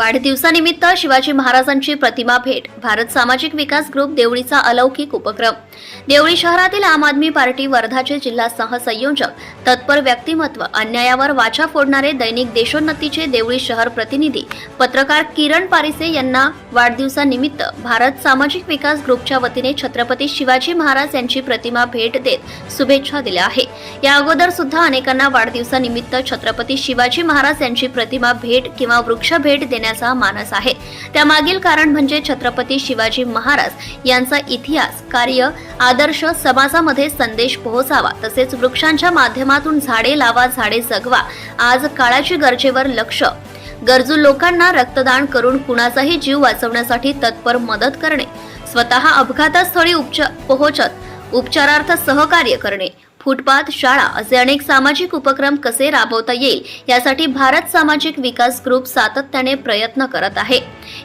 वाढदिवसानिमित्त शिवाजी महाराजांची प्रतिमा भेट भारत सामाजिक विकास ग्रुप देवळीचा अलौकिक उपक्रम. देवळी शहरातील आम आदमी पार्टी वर्धाचे जिल्हा सहसंयोजक तत्पर व्यक्तिमत्व अन्यायावर वाचा फोडणारे दैनिक देशोन्नतीचे देवळी शहर प्रतिनिधी पत्रकार किरण पारिसे यांना वाढदिवसानिमित्त भारत सामाजिक विकास ग्रुपच्या वतीने छत्रपती शिवाजी महाराज यांची प्रतिमा भेट देत शुभेच्छा दिल्या आहे. या अगोदर सुद्धा अनेकांना वाढदिवसानिमित्त छत्रपती शिवाजी महाराज यांची प्रतिमा भेट किंवा वृक्ष भेट करण्याचा मानस आहे. त्यामागील कारण म्हणजे छत्रपती शिवाजी महाराज यांचा इतिहास कार्य आदर्श समाजामध्ये संदेश पोहोचावा तसेच वृक्षांच्या माध्यमातून झाडे लावा झाडे जगवा आज काळाची गरजेवर लक्ष. गरजू लोकांना रक्तदान करून कुणाचाही जीव वाचवण्यासाठी तत्पर मदत करणे स्वतः अपघातस्थळी उपचार पोहोचत उपचारार्थ सहकार्य करणे फुटपाथ शाळा असे अनेक सामाजिक उपक्रम कसे राबवता येईल यासाठी भारत सामाजिक विकास ग्रुप सातत्याने प्रयत्न करत आहे.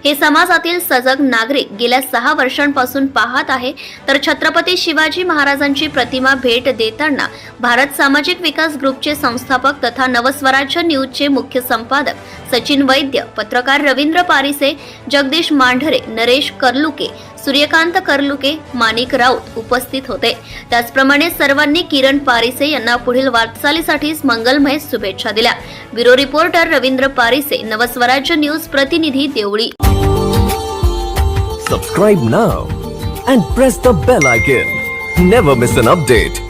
हे समाजातील सजग नागरिक गेल्या सहा वर्षांपासून पाहत आहे. तर छत्रपती शिवाजी महाराजांची प्रतिमा भेट देताना भारत सामाजिक विकास ग्रुपचे संस्थापक तथा नवस्वराज्य न्यूजचे मुख्य संपादक सचिन वैद्य पत्रकार रवींद्र पारिसे जगदीश मांढरे नरेश कर्लुके सूर्यकांत कर्लुके माणिक राऊत उपस्थित होते. त्याचप्रमाणे सर्वांनी किरण पारिसे यांना पुढील वाटचालीसाठी मंगलमय शुभेच्छा दिल्या. Bureau reporter Ravindra Parise Navswarajya news प्रतिनिधी Deoli. Subscribe now and press the bell icon never miss an update